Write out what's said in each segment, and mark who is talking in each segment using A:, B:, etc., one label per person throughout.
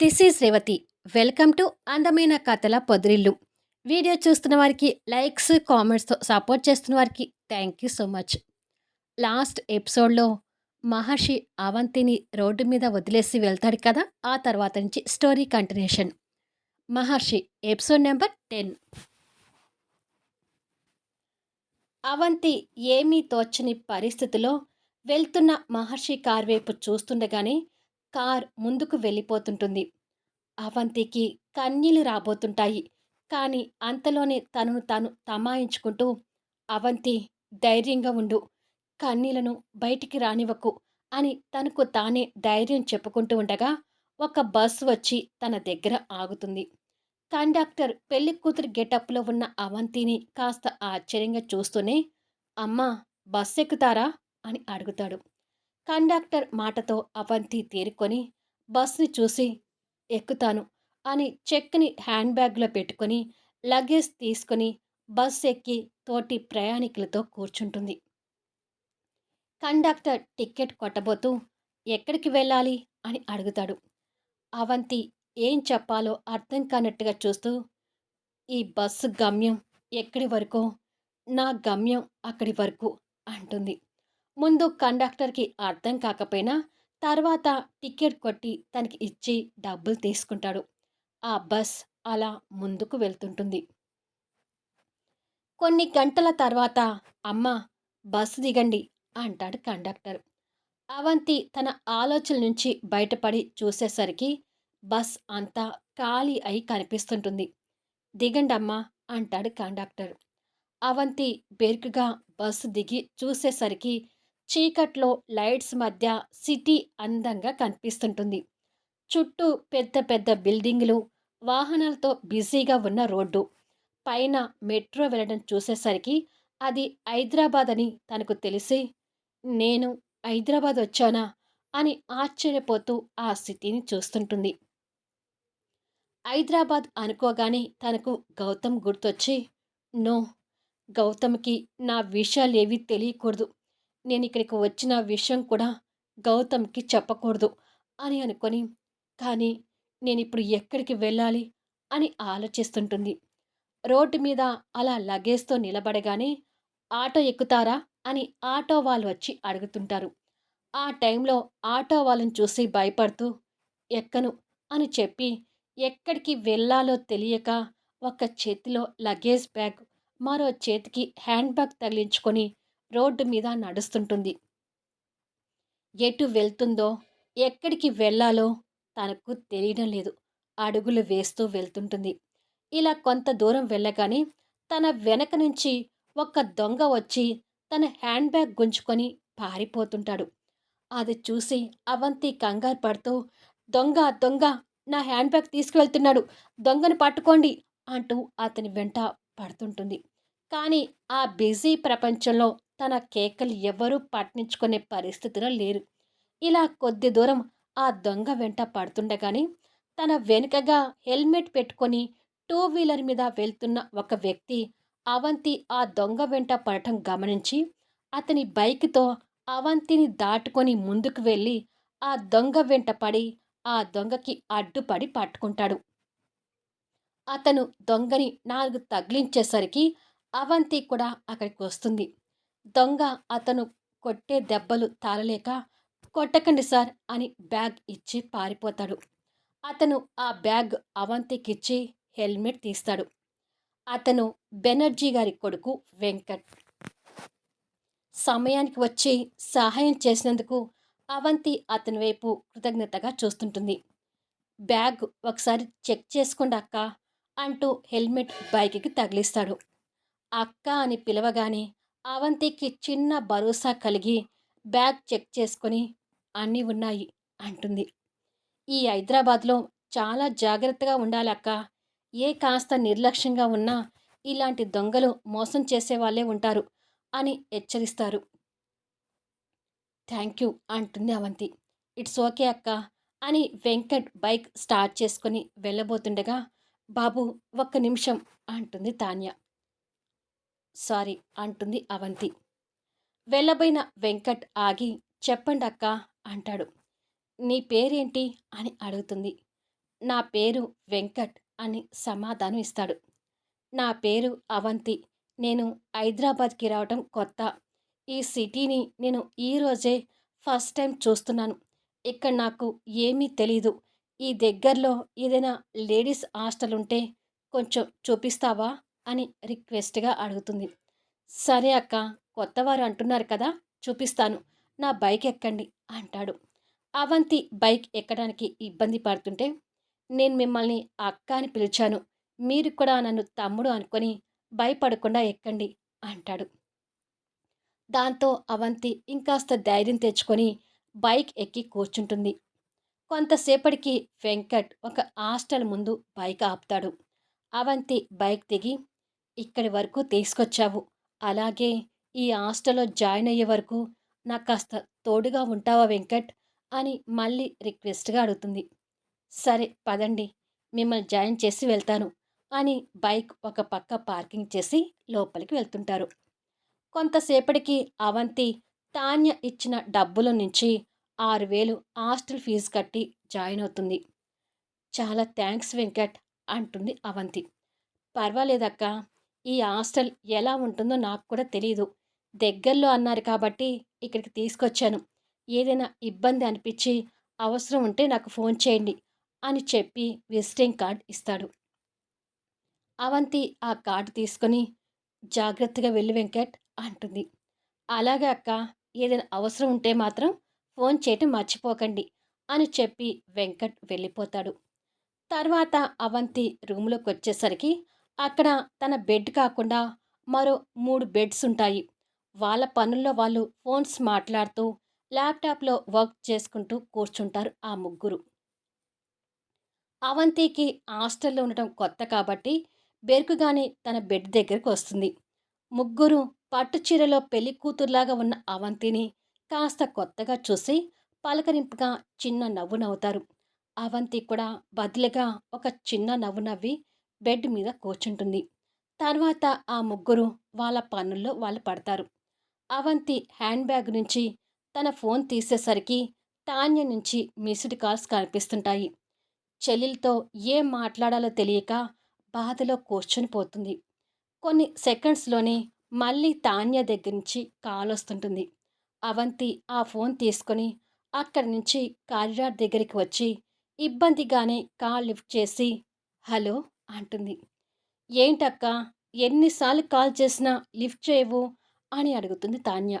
A: This is Revathi welcome to అందమైన కథల పొదిరిల్లు video చూస్తున్న వారికి లైక్స్ కామెంట్స్తో సపోర్ట్ చేస్తున్న వారికి thank you so much last ఎపిసోడ్లో మహర్షి అవంతిని రోడ్డు మీద వదిలేసి వెళ్తాడు కదా ఆ తర్వాత నుంచి story continuation Maharshi episode number ten Avanthi ఏమీ తోచని పరిస్థితిలో వెళ్తున్న మహర్షి కార్ వైపు చూస్తుండగానే కార్ ముందుకు వెళ్ళిపోతుంటుంది. అవంతికి కన్నీళ్ళు రాబోతుంటాయి. కానీ అంతలోనే తనను తాను తమాయించుకుంటూ అవంతి ధైర్యంగా ఉండు. కన్నీళ్ళను బయటికి రానివ్వకు అని తనకు తానే ధైర్యం చెప్పుకుంటూ ఉండగా ఒక బస్సు వచ్చి తన దగ్గర ఆగుతుంది. కండక్టర్ పెళ్ళి కూతురు గెటప్లో ఉన్న అవంతిని కాస్త ఆశ్చర్యంగా చూస్తూనే అమ్మా బస్సు ఎక్కుతారా? అని అడుగుతాడు. కండక్టర్ మాటతో అవంతి తేరుకొని బస్ని చూసి ఎక్కుతాను అని చెక్ని హ్యాండ్ బ్యాగ్లో పెట్టుకొని లగేజ్ తీసుకొని బస్ ఎక్కి తోటి ప్రయాణికులతో కూర్చుంటుంది. కండక్టర్ టికెట్ కొట్టబోతూ ఎక్కడికి వెళ్ళాలి? అని అడుగుతాడు. అవంతి ఏం చెప్పాలో అర్థం కానట్టుగా చూస్తూ ఈ బస్సు గమ్యం ఎక్కడి వరకు? నా గమ్యం అక్కడి వరకు అంటుంది. ముందు కండక్టర్కి అర్థం కాకపోయినా తర్వాత టికెట్ కొట్టి తనకి ఇచ్చి డబ్బులు తీసుకుంటాడు. ఆ బస్ అలా ముందుకు వెళ్తుంటుంది. కొన్ని గంటల తర్వాత అమ్మ బస్సు దిగండి అంటాడు కండక్టర్. అవంతి తన ఆలోచన నుంచి బయటపడి చూసేసరికి బస్ అంతా ఖాళీ అయి కనిపిస్తుంటుంది. దిగండి అమ్మా అంటాడు కండక్టర్. అవంతి బెరుకుగా బస్సు దిగి చూసేసరికి చీకట్లో లైట్స్ మధ్య సిటీ అందంగా కనిపిస్తుంటుంది. చుట్టూ పెద్ద పెద్ద బిల్డింగులు వాహనాలతో బిజీగా ఉన్న రోడ్డు. పైన మెట్రో వెళ్ళడం చూసేసరికి అది హైదరాబాద్ అని తనకు తెలిసి నేను హైదరాబాద్ వచ్చానా? అని ఆశ్చర్యపోతూ ఆ సిటీని చూస్తుంటుంది. హైదరాబాద్ అనుకోగానే తనకు గౌతమ్ గుర్తొచ్చి నో గౌతమ్కి నా విషయాలు ఏవి తెలియకూడదు. నేను ఇక్కడికి వచ్చిన విషయం కూడా గౌతమ్కి చెప్పకూడదు అని అనుకొని కానీ నేను ఇప్పుడు ఎక్కడికి వెళ్ళాలి అని ఆలోచిస్తుంటుంది. రోడ్డు మీద అలా లగేజ్తో నిలబడగానే ఆటో ఎక్కుతారా? అని ఆటో వాళ్ళు వచ్చి అడుగుతుంటారు. ఆ టైంలో ఆటో వాళ్ళని చూసి భయపడుతూ ఎక్కను? అని చెప్పి ఎక్కడికి వెళ్ళాలో తెలియక ఒక చేతిలో లగేజ్ బ్యాగ్ మరో చేతికి హ్యాండ్ బ్యాగ్ తగిలించుకొని రోడ్డు మీద నడుస్తుంటుంది. ఎటు వెళ్తుందో ఎక్కడికి వెళ్ళాలో తనకు తెలియడం లేదు. అడుగులు వేస్తూ వెళ్తుంటుంది. ఇలా కొంత దూరం వెళ్ళగానే తన వెనక నుంచి ఒక దొంగ వచ్చి తన హ్యాండ్ బ్యాగ్ గుంజుకొని పారిపోతుంటాడు. అది చూసి అవంతి కంగారు పడుతూ దొంగ దొంగ నా హ్యాండ్ బ్యాగ్ తీసుకువెళ్తున్నాడు. దొంగను పట్టుకోండి అంటూ అతని వెంట పడుతుంటుంది. కానీ ఆ బిజీ ప్రపంచంలో తన కేకలు ఎవరూ పట్టించుకునే పరిస్థితిలో లేరు. ఇలా కొద్ది దూరం ఆ దొంగ వెంట పడుతుండగానే తన వెనుకగా హెల్మెట్ పెట్టుకొని టూ వీలర్ మీద వెళ్తున్న ఒక వ్యక్తి అవంతి ఆ దొంగ వెంట పడటం గమనించి అతని బైక్తో అవంతిని దాటుకొని ముందుకు వెళ్ళి ఆ దొంగ వెంట పడి ఆ దొంగకి అడ్డుపడి పట్టుకుంటాడు. అతను దొంగని నాలుగు తగిలించేసరికి అవంతి కూడా అక్కడికి వస్తుంది. దొంగ అతను కొట్టే దెబ్బలు తాళలేక కొట్టకండి సార్ అని బ్యాగ్ ఇచ్చి పారిపోతాడు. అతను ఆ బ్యాగ్ అవంతికిచ్చి హెల్మెట్ తీస్తాడు. అతను బెనర్జీ గారి కొడుకు వెంకట్. సమయానికి వచ్చి సహాయం చేసినందుకు అవంతి అతని వైపు కృతజ్ఞతగా చూస్తుంటుంది. బ్యాగ్ ఒకసారి చెక్ చేసుకోండి అక్క అంటూ హెల్మెట్ బైక్కి తగిలిస్తాడు. అక్క అని పిలవగానే అవంతికి చిన్న భరోసా కలిగి బ్యాగ్ చెక్ చేసుకొని అన్నీ ఉన్నాయి అంటుంది. ఈ హైదరాబాద్లో చాలా జాగ్రత్తగా ఉండాలి అక్క. ఏ కాస్త నిర్లక్ష్యంగా ఉన్నా ఇలాంటి దొంగలు మోసం చేసే వాళ్ళే ఉంటారు అని హెచ్చరిస్తారు. థ్యాంక్ యూ అంటుంది అవంతి. ఇట్స్ ఓకే అక్క అని వెంకట్ బైక్ స్టార్ట్ చేసుకొని వెళ్ళబోతుండగా బాబు ఒక్క నిమిషం అంటుంది తాన్య. సారీ అంటుంది అవంతి వెళ్ళబోయిన వెంకట్ ఆగి చెప్పండి అక్క అంటాడు నీ పేరేంటి అని అడుగుతుంది నా పేరు వెంకట్ అని సమాధానం ఇస్తాడు. నా పేరు అవంతి. నేను హైదరాబాద్‌కి రావటం కొత్త. ఈ సిటీని నేను ఈరోజే ఫస్ట్ టైం చూస్తున్నాను. ఇక్కడ నాకు ఏమీ తెలీదు. ఈ దగ్గరలో ఏదైనా లేడీస్ హాస్టల్ ఉంటే కొంచెం చూపిస్తావా? అని రిక్వెస్ట్‌గా అడుగుతుంది. సరే అక్క, కొత్తవారు అంటున్నారు కదా! చూపిస్తాను. నా బైక్ ఎక్కండి అంటాడు. అవంతి బైక్ ఎక్కడానికి ఇబ్బంది పడుతుంటే, నేను మిమ్మల్ని అక్క అని పిలిచాను. మీరు కూడా నన్ను తమ్ముడు అనుకొని భయపడకుండా ఎక్కండి అంటాడు. దాంతో అవంతి ఇంకాస్త ధైర్యం తెచ్చుకొని బైక్ ఎక్కి కూర్చుంటుంది. కొంతసేపటికి వెంకట్ ఒక హాస్టల్ ముందు బైక్ ఆపుతాడు. అవంతి బైక్ దిగి ఇక్కడి వరకు తీసుకొచ్చావు. అలాగే ఈ హాస్టల్‌లో జాయిన్ అయ్యే వరకు నాకు కాస్త తోడుగా ఉంటావా వెంకట్? అని మళ్ళీ రిక్వెస్ట్‌గా అడుగుతుంది. సరే పదండి. మిమ్మల్ని జాయిన్ చేసి వెళ్తాను అని బైక్ ఒక పక్క పార్కింగ్ చేసి లోపలికి వెళ్తుంటారు. కొంతసేపటికి అవంతి తాన్య ఇచ్చిన డబ్బుల నుంచి ఆరు వేలు హాస్టల్ ఫీజు కట్టి జాయిన్ అవుతుంది. చాలా థ్యాంక్స్ వెంకట్ అంటుంది అవంతి. పర్వాలేదక్క. ఈ హాస్టల్ ఎలా ఉంటుందో నాకు కూడా తెలియదు దగ్గరలో అన్నారు కాబట్టి ఇక్కడికి తీసుకొచ్చాను. ఏదైనా ఇబ్బంది అనిపించి అవసరం ఉంటే నాకు ఫోన్ చేయండి అని చెప్పి విజిటింగ్ కార్డ్ ఇస్తాడు. అవంతి ఆ కార్డు తీసుకొని జాగ్రత్తగా వెళ్ళి వెంకట్ అంటుంది. అలాగే అక్క ఏదైనా అవసరం ఉంటే మాత్రం ఫోన్ చేయటం మర్చిపోకండి అని చెప్పి వెంకట్ వెళ్ళిపోతాడు. తర్వాత అవంతి రూమ్‌లోకి వచ్చేసరికి అక్కడ తన బెడ్ కాకుండా మరో మూడు బెడ్స్ ఉంటాయి. వాళ్ళ పనుల్లో వాళ్ళు ఫోన్స్ మాట్లాడుతూ, ల్యాప్‌టాప్‌లో వర్క్ చేసుకుంటూ కూర్చుంటారు ఆ ముగ్గురు. అవంతికి హాస్టల్‌లో ఉండటం కొత్త కాబట్టి బెరుకుగానే తన బెడ్ దగ్గరకు వస్తుంది. ముగ్గురు పట్టు చీరలో పెళ్ళి కూతురులాగా ఉన్న అవంతిని కాస్త కొత్తగా చూసి పలకరింపుగా చిన్న నవ్వు నవ్వుతారు. అవంతి కూడా బదులుగా ఒక చిన్న నవ్వు నవ్వి బెడ్ మీద కూర్చుంటుంది. తర్వాత ఆ ముగ్గురు వాళ్ళ పనుల్లో వాళ్ళు పడతారు. అవంతి హ్యాండ్ బ్యాగ్ నుంచి తన ఫోన్ తీసేసరికి తాన్య నుంచి మిస్డ్ కాల్స్ కనిపిస్తుంటాయి. చెల్లెలతో ఏం మాట్లాడాలో తెలియక బాధలో కూర్చొని పోతుంది. కొన్ని సెకండ్స్‌లోనే మళ్ళీ తాన్య దగ్గర నుంచి కాల్ వస్తుంటుంది. అవంతి ఆ ఫోన్ తీసుకొని అక్కడి నుంచి కారిడార్ దగ్గరికి వచ్చి ఇబ్బందిగానే కాల్ లిఫ్ట్ చేసి హలో అంటుంది. ఏంటక్క ఎన్నిసార్లు కాల్ చేసినా లిఫ్ట్ చేయవు అని అడుగుతుంది తాన్య.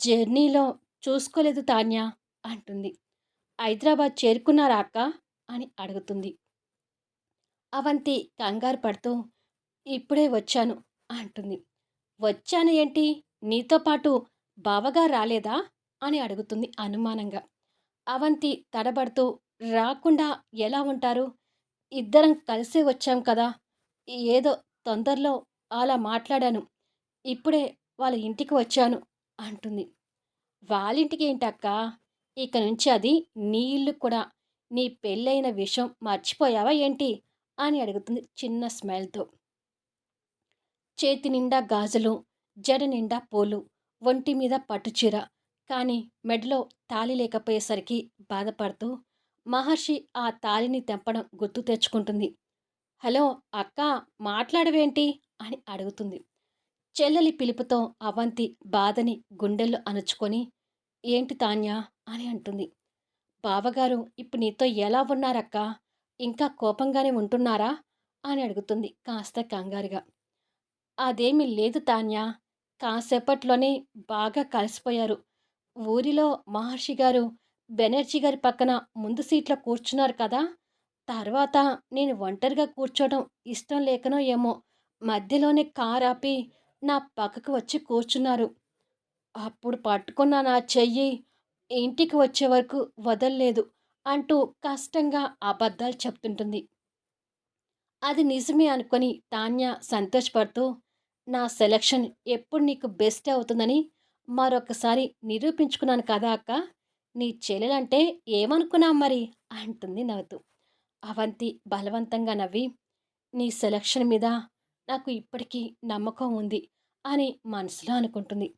A: జర్నీలో చూసుకోలేదు తాన్య అంటుంది. హైదరాబాద్ చేరుకున్నారా అక్క అని అడుగుతుంది. అవంతి కంగారు పడుతూ ఇప్పుడే వచ్చాను అంటుంది. వచ్చాను ఏంటి నీతో పాటు బావగా రాలేదా అని అడుగుతుంది అనుమానంగా. అవంతి తడబడుతూ రాకుండా ఎలా ఉంటారు? ఇద్దరం కలిసి వచ్చాం కదా! ఏదో తొందరలో అలా మాట్లాడాను. ఇప్పుడే వాళ్ళ ఇంటికి వచ్చాను అంటుంది. వాళ్ళింటికి ఏంటక్కా? ఇక నుంచి అది నీ ఇల్లు కూడా. నీ పెళ్ళైన విషయం మర్చిపోయావా ఏంటి? అని అడుగుతుంది చిన్న స్మైల్‌తో. చేతి నిండా గాజులు, జడ నిండా పూలు, ఒంటి మీద పట్టుచీర. కానీ మెడలో తాళి లేకపోయేసరికి బాధపడుతూ మహర్షి ఆ తాళిని తెంపడం గుర్తు తెచ్చుకుంటుంది. హలో అక్కా మాట్లాడవేంటి? అని అడుగుతుంది. చెల్లెలి పిలుపుతో అవంతి బాధని గుండెల్లో అణుచుకొని ఏంటి తాన్యా? అని అంటుంది. బావగారు ఇప్పుడు నీతో ఎలా ఉన్నారక్కా? ఇంకా కోపంగానే ఉంటున్నారా? అని అడుగుతుంది కాస్త కంగారుగా. అదేమీ లేదు తాన్యా. కాసేపట్లోనే బాగా కలిసిపోయారు. ఊరిలో మహర్షి గారు బెనర్జీ గారి పక్కన ముందు సీట్లో కూర్చున్నారు కదా! తర్వాత నేను ఒంటరిగా కూర్చోవడం ఇష్టం లేకనో ఏమో మధ్యలోనే కార్ ఆపి నా పక్కకు వచ్చి కూర్చున్నారు. అప్పుడు పట్టుకున్న నా చెయ్యి ఇంటికి వచ్చే వరకు వదల్లేదు అంటూ కష్టంగా అబద్ధాలు చెప్తుంటుంది. అది నిజమే అనుకొని తాన్య సంతోషపడుతూ నా సెలక్షన్ ఎప్పుడు నీకు బెస్ట్ అవుతుందని మరొకసారి నిరూపించుకున్నాను కదా అక్క! నీ చెల్లెలంటే ఏమనుకున్నాం మరి? అంటుంది నవ్వుతూ. అవంతి బలవంతంగా నవ్వి నీ సెలక్షన్ మీద నాకు ఇప్పటికీ నమ్మకం ఉంది అని మనసులో అనుకుంటుంది.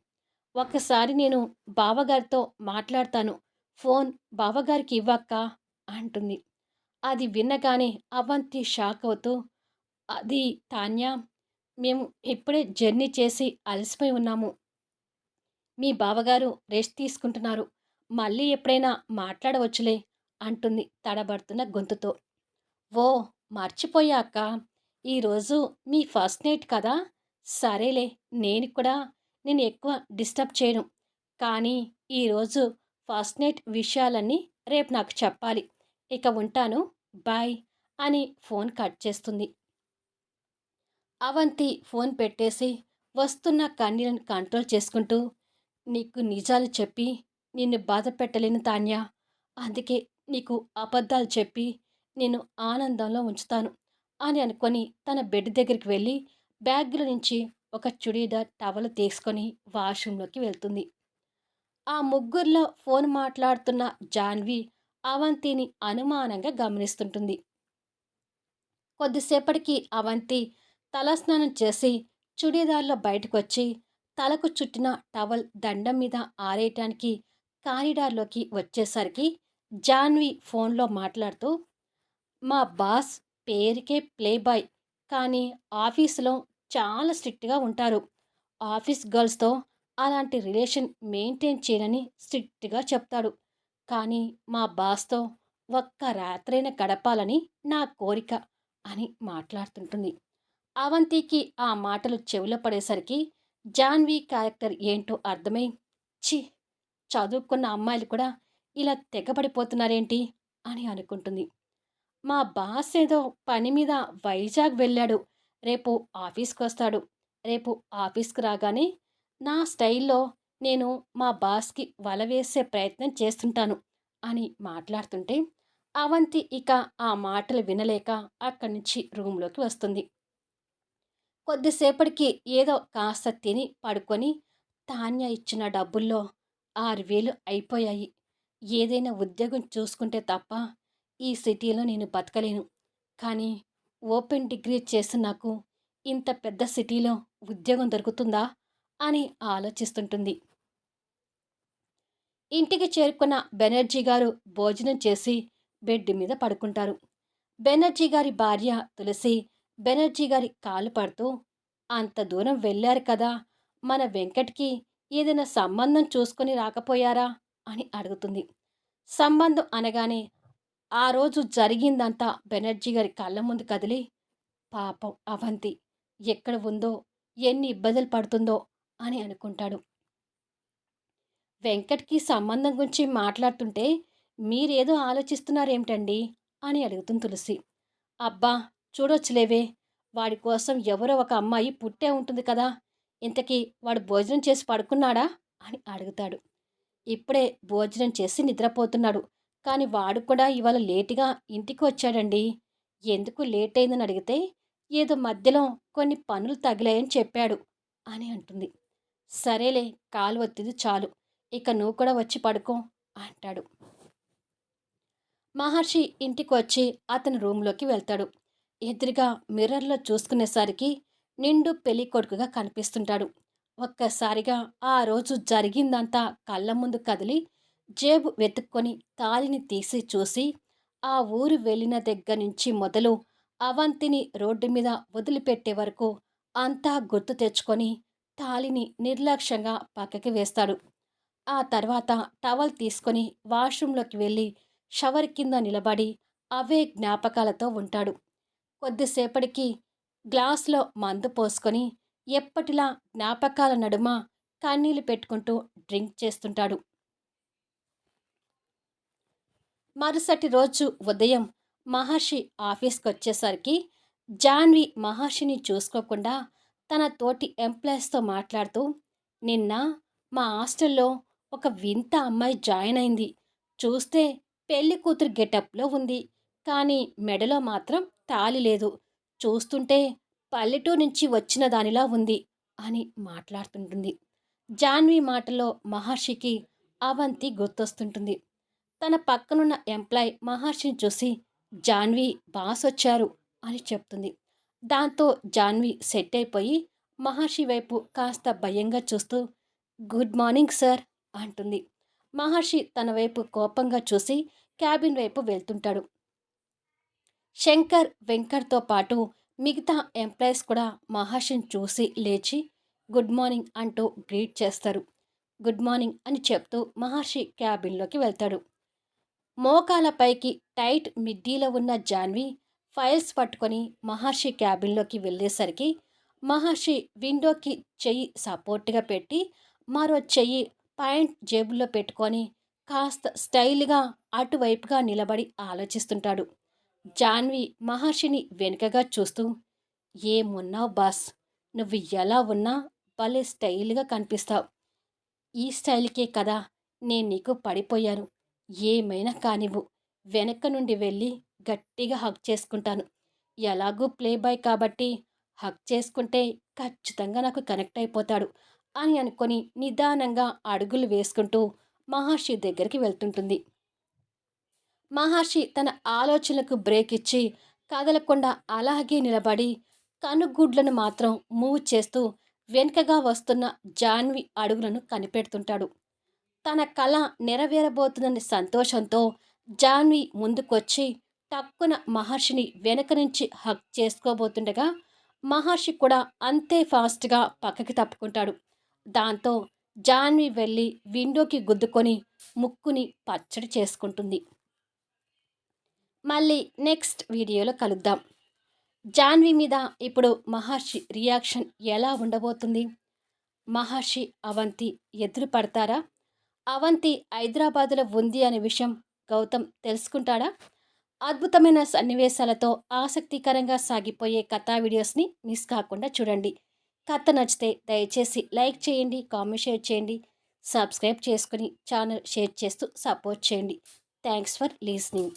A: ఒక్కసారి నేను బావగారితో మాట్లాడతాను. ఫోన్ బావగారికి ఇవ్వక్కా అంటుంది. అది విన్నగానే అవంతి షాక్ అవుతూ అది తాన్య మేము ఇప్పుడే జర్నీ చేసి అలసిపోయి ఉన్నాము మీ బావగారు రెస్ట్ తీసుకుంటున్నారు మళ్ళీ ఎప్పుడైనా మాట్లాడవచ్చులే అంటుంది తడబడుతున్న గొంతుతో. ఓ మర్చిపోయాక ఈరోజు మీ ఫస్ట్ నైట్ కదా? సరేలే నేను కూడా నేను ఎక్కువ డిస్టర్బ్ చేయను. కానీ ఈరోజు ఫస్ట్ నైట్ విషయాలన్నీ రేపు నాకు చెప్పాలి. ఇక ఉంటాను. బాయ్ అని ఫోన్ కట్ చేస్తుంది. అవంతి ఫోన్ పెట్టేసి వస్తున్న కన్నీలను కంట్రోల్ చేసుకుంటూ నీకు నిజాలు చెప్పి నిన్ను బాధ పెట్టలేను తాన్యా. అందుకే నీకు అబద్ధాలు చెప్పి నేను ఆనందంలో ఉంచుతాను అని అనుకొని తన బెడ్ దగ్గరికి వెళ్ళి బ్యాగ్లో నుంచి ఒక చుడీదార్ టవల్ తీసుకొని వాష్రూమ్లోకి వెళ్తుంది. ఆ ముగ్గురిలో ఫోన్ మాట్లాడుతున్న జాన్వి అవంతిని అనుమానంగా గమనిస్తుంటుంది. కొద్దిసేపటికి అవంతి తలస్నానం చేసి చుడీదార్లో బయటకు వచ్చి తలకు చుట్టిన టవల్ దండం మీద ఆరేయటానికి కారిడార్లోకి వచ్చేసరికి జాన్వి ఫోన్లో మాట్లాడుతూ మా బాస్ పేరుకే ప్లే బాయ్ కానీ ఆఫీసులో చాలా స్ట్రిక్ట్గా ఉంటారు. ఆఫీస్ గర్ల్స్తో అలాంటి రిలేషన్ మెయింటైన్ చేయనని స్ట్రిక్ట్గా చెప్తాడు. కానీ మా బాస్తో ఒక్క రాత్రైన గడపాలని నా కోరిక అని మాట్లాడుతుంటుంది. అవంతికి ఆ మాటలు చెవిలో పడేసరికి జాన్వీ క్యారెక్టర్ ఏంటో అర్థమై చి చదువుకున్న అమ్మాయిలు కూడా ఇలా తెగబడిపోతున్నారేంటి అని అనుకుంటుంది. మా బాస్ ఏదో పని మీద వైజాగ్ వెళ్ళాడు. రేపు ఆఫీస్కి వస్తాడు రేపు ఆఫీస్కి రాగానే నా స్టైల్లో నేను మా బాస్కి వల వేసే ప్రయత్నం చేస్తుంటాను అని మాట్లాడుతుంటే అవంతి ఇక ఆ మాటలు వినలేక అక్కడి నుంచి రూమ్లోకి వస్తుంది. కొద్దిసేపటికి ఏదో కాస్త తిని పడుకొని తాన్య ఇచ్చిన డబ్బుల్లో ఆరు వేలు అయిపోయాయి. ఏదైనా ఉద్యోగం చూసుకుంటే తప్ప ఈ సిటీలో నేను బతకలేను. కానీ ఓపెన్ డిగ్రీ చేసి నాకు ఇంత పెద్ద సిటీలో ఉద్యోగం దొరుకుతుందా అని ఆలోచిస్తుంటుంది. ఇంటికి చేరుకున్న బెనర్జీ గారు భోజనం చేసి బెడ్ మీద పడుకుంటారు. బెనర్జీ గారి భార్య తులసి బెనర్జీ గారి కాలు పడుతూ అంత దూరం వెళ్ళారు కదా మన వెంకట్కి ఏదైనా సంబంధం చూసుకొని రాకపోయారా? అని అడుగుతుంది. సంబంధం అనగానే ఆ రోజు జరిగిందంతా బెనర్జీ గారి కళ్ళ ముందు కదిలి పాపం అవంతి ఎక్కడ ఉందో ఎన్ని ఇబ్బందులు పడుతుందో అని అనుకుంటాడు. వెంకట్కి సంబంధం గురించి మాట్లాడుతుంటే మీరేదో ఆలోచిస్తున్నారేమిటండి? అని అడుగుతుంది తులసి. అబ్బా చూడొచ్చులేవే వాడి కోసం ఎవరో ఒక అమ్మాయి పుట్టే ఉంటుంది కదా ఇంతకీ వాడు భోజనం చేసి పడుకున్నాడా? అని అడుగుతాడు. ఇప్పుడే భోజనం చేసి నిద్రపోతున్నాడు. కానీ వాడు కూడా ఇవాళ లేటుగా ఇంటికి వచ్చాడండి. ఎందుకు లేట్ అయిందని అడిగితే ఏదో మధ్యలో కొన్ని పనులు తగిలాయని చెప్పాడు అని అంటుంది. సరేలే కాలు ఒత్తిది చాలు. ఇక నువ్వు కూడా వచ్చి పడుకో అంటాడు. మహర్షి ఇంటికి వచ్చి అతని రూమ్లోకి వెళ్తాడు. ఎదురుగా మిర్రర్లో చూసుకునేసరికి నిండు పెళ్ళి కొడుకుగా కనిపిస్తుంటాడు. ఒక్కసారిగా ఆ రోజు జరిగిందంతా కళ్ళ ముందు కదిలి జేబు వెతుక్కొని తాలిని తీసి చూసి ఆ ఊరు వెళ్ళిన దగ్గర నుంచి మొదలు అవంతిని రోడ్డు మీద వదిలిపెట్టే వరకు అంతా గుర్తు తెచ్చుకొని తాలిని నిర్లక్ష్యంగా పక్కకి వేస్తాడు. ఆ తర్వాత టవల్ తీసుకొని వాష్రూంలోకి వెళ్ళి షవర్ కింద నిలబడి అవే జ్ఞాపకాలతో ఉంటాడు. కొద్దిసేపటికి గ్లాస్లో మందు పోసుకొని ఎప్పటిలా జ్ఞాపకాల నడుమ కన్నీళ్ళు పెట్టుకుంటూ డ్రింక్ చేస్తుంటాడు. మరుసటి రోజు ఉదయం మహర్షి ఆఫీస్కి వచ్చేసరికి జాన్వి మహర్షిని చూసుకోకుండా తన తోటి ఎంప్లాయీస్తో మాట్లాడుతూ నిన్న మా హాస్టల్లో ఒక వింత అమ్మాయి జాయిన్ అయింది. చూస్తే పెళ్ళి కూతురు గెటప్లో ఉంది కానీ మెడలో మాత్రం తాలి లేదు. చూస్తుంటే పల్లెటూరు నుంచి వచ్చిన దానిలా ఉంది అని మాట్లాడుతుంటుంది. జాన్వి మాటలో మహర్షికి అవంతి గుర్తొస్తుంటుంది. తన పక్కనున్న ఎంప్లాయ్ మహర్షిని చూసి జాన్వి బాస్ వచ్చారు అని చెప్తుంది. దాంతో జాన్వి సెట్ అయిపోయి మహర్షి వైపు కాస్త భయంగా చూస్తూ గుడ్ మార్నింగ్ సార్ అంటుంది. మహర్షి తన వైపు కోపంగా చూసి క్యాబిన్ వైపు వెళ్తుంటాడు. శంకర్ వెంకర్తో పాటు మిగతా ఎంప్లాయీస్ కూడా మహర్షిని చూసి లేచి గుడ్ మార్నింగ్ అంటూ గ్రీట్ చేస్తారు. గుడ్ మార్నింగ్ అని చెప్తూ మహర్షి క్యాబిన్లోకి వెళ్తాడు. మోకాలపైకి టైట్ మిడ్డీలో ఉన్న జాన్వి ఫైల్స్ పట్టుకొని మహర్షి క్యాబిన్లోకి వెళ్ళేసరికి మహర్షి విండోకి చెయ్యి సపోర్ట్గా పెట్టి మరో చెయ్యి పాయింట్ జేబుల్లో పెట్టుకొని కాస్త స్టైల్గా అటువైపుగా నిలబడి ఆలోచిస్తుంటాడు. జాన్వి మహర్షిని వెనుకగా చూస్తూ ఏమున్నావు బాస్ నువ్వు ఎలా ఉన్నా భలే స్టైల్గా కనిపిస్తావు. ఈ స్టైల్కే కదా నేను నీకు పడిపోయాను. ఏమైనా కానివ్వు. వెనక నుండి వెళ్ళి గట్టిగా హక్ చేసుకుంటాను. ఎలాగూ ప్లే బాయ్ కాబట్టి హక్ చేసుకుంటే ఖచ్చితంగా నాకు కనెక్ట్ అయిపోతాడు అని అనుకొని నిదానంగా అడుగులు వేసుకుంటూ మహర్షి దగ్గరికి వెళ్తుంటుంది. మహర్షి తన ఆలోచనలకు బ్రేక్ ఇచ్చి కదలకుండా అలాగే నిలబడి కనుగుడ్లను మాత్రం మూవ్ చేస్తూ వెనుకగా వస్తున్న జాన్వి అడుగులను కనిపెడుతుంటాడు. తన కళ నెరవేరబోతుందన్న సంతోషంతో జాన్వి ముందుకొచ్చి టక్కున మహర్షిని వెనక నుంచి హక్ చేసుకోబోతుండగా మహర్షి కూడా అంతే ఫాస్ట్గా పక్కకి తప్పుకుంటాడు. దాంతో జాన్వి వెళ్ళి విండోకి గుద్దుకొని ముక్కుని పచ్చడి చేసుకుంటుంది. మళ్ళీ నెక్స్ట్ వీడియోలో కలుద్దాం. జాన్వి మీద ఇప్పుడు మహర్షి రియాక్షన్ ఎలా ఉండబోతుంది? మహర్షి అవంతి ఎదురు పడతారా? అవంతి హైదరాబాదులో ఉంది అనే విషయం గౌతమ్ తెలుసుకుంటాడా? అద్భుతమైన సన్నివేశాలతో ఆసక్తికరంగా సాగిపోయే కథా వీడియోస్ని మిస్ కాకుండా చూడండి. కథ నచ్చితే దయచేసి లైక్ చేయండి కామెంట్ షేర్ చేయండి సబ్స్క్రైబ్ చేసుకుని ఛానల్ షేర్ చేస్తూ సపోర్ట్ చేయండి. Thanks for listening.